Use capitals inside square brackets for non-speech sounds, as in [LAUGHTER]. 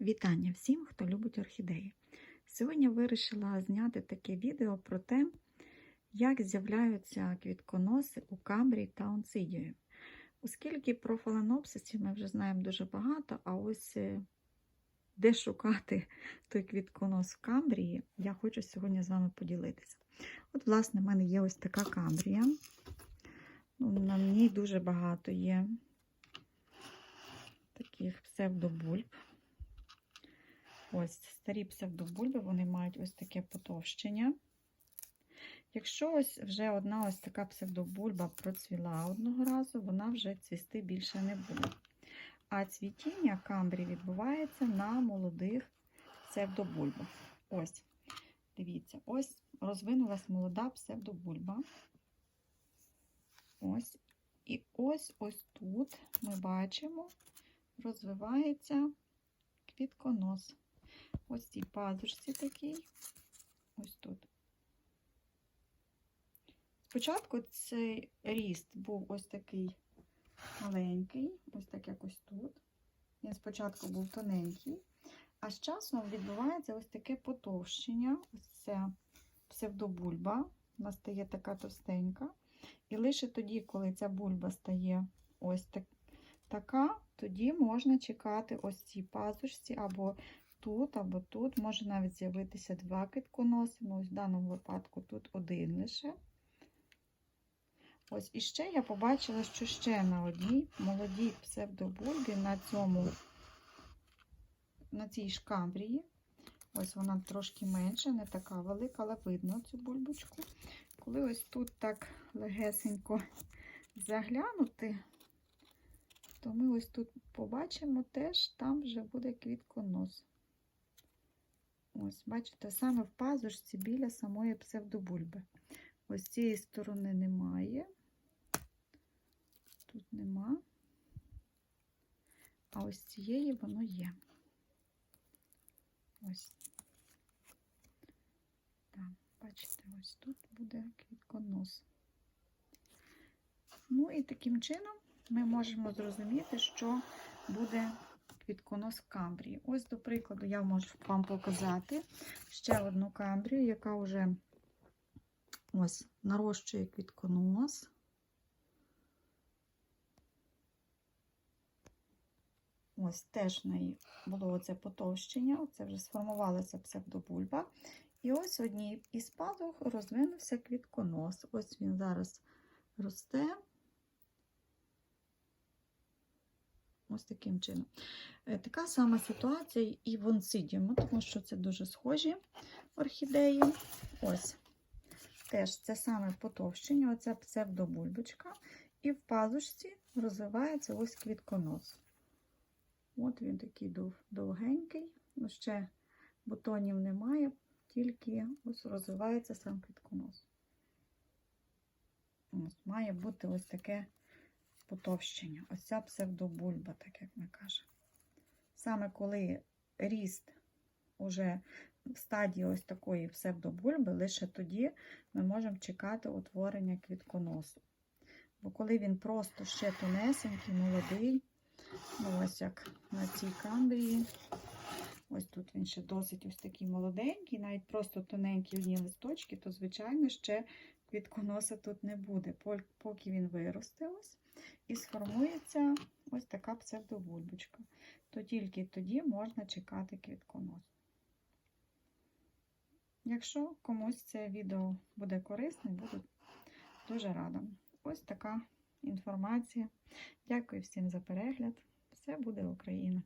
Вітання всім, хто любить орхідеї. Сьогодні вирішила зняти таке відео про те, як з'являються квітконоси у камбрії та онцидії. Оскільки про фаленопсисів ми вже знаємо дуже багато, а ось е, де шукати [LAUGHS] той квітконос в камбрії, я хочу сьогодні з вами поділитися. От, власне, в мене є ось така камбрія. Ну, На ній дуже багато є таких псевдобульб. Ось старі псевдобульби, вони мають ось таке потовщення. Якщо ось вже одна ось така псевдобульба процвіла одного разу, вона вже цвісти більше не буде. А цвітіння камбрі відбувається на молодих псевдобульбах. Ось, дивіться, ось розвинулась молода псевдобульба. Ось. І ось ось тут ми бачимо, розвивається квітконос. Ось цій пазушці такий. Ось тут. Спочатку цей ріст був ось такий маленький, ось так якось тут. Він спочатку був тоненький, а з часом відбувається ось таке потовщення. Ось ця псевдобульба. Вона стає така товстенька. І лише тоді, коли ця бульба стає ось так, така, тоді можна чекати ось цій пазушці або тут, або тут. Може навіть з'явитися два китконоси. Ну, в даному випадку тут один лише. Ось і ще я побачила, що ще на одній молодій псевдобульбі на цьому, на цій шкамбрії. Ось вона трошки менша, не така велика, але видно цю бульбочку. Коли ось тут так легесенько заглянути, то ми ось тут побачимо теж, там вже буде квітконос. Ось, бачите, саме в пазушці біля самої псевдобульби. Ось цієї сторони немає. Тут нема. А ось цієї воно є. Ось. Так, бачите, ось тут буде квітконос. Ну і таким чином ми можемо зрозуміти, що буде квітконос камбрії. Ось, до прикладу, я можу вам показати ще одну камбрію, яка вже ось нарощує квітконос. Ось теж в неї було оце потовщення, оце вже сформувалася псевдобульба. І ось одній із пазух розвинувся квітконос. Ось він зараз росте. Ось таким чином. Е, Така сама ситуація і в онцидіуму, тому що це дуже схожі орхідеї. Ось. Теж це саме потовщення, оця псевдобульбочка. І в пазушці розвивається ось квітконос. От він такий дов, довгенький, ну ще бутонів немає, тільки ось розвивається сам квітконос. Ось, має бути ось таке потовщення. Ось ця псевдобульба, так як ми кажемо. Саме коли ріст уже в стадії ось такої псевдобульби, лише тоді ми можемо чекати утворення квітконосу. Бо коли він просто ще тонесенький, молодий, ну ось як на цій камбрії, ось тут він ще досить ось такий молоденький, навіть просто тоненькі одні листочки, то, звичайно, ще квітконоса тут не буде, поки він виросте ось і сформується ось така псевдобульбочка. То тільки тоді можна чекати квітконос. Якщо комусь це відео буде корисне, буду дуже рада. Ось така інформація. Дякую всім за перегляд. Все буде Україна!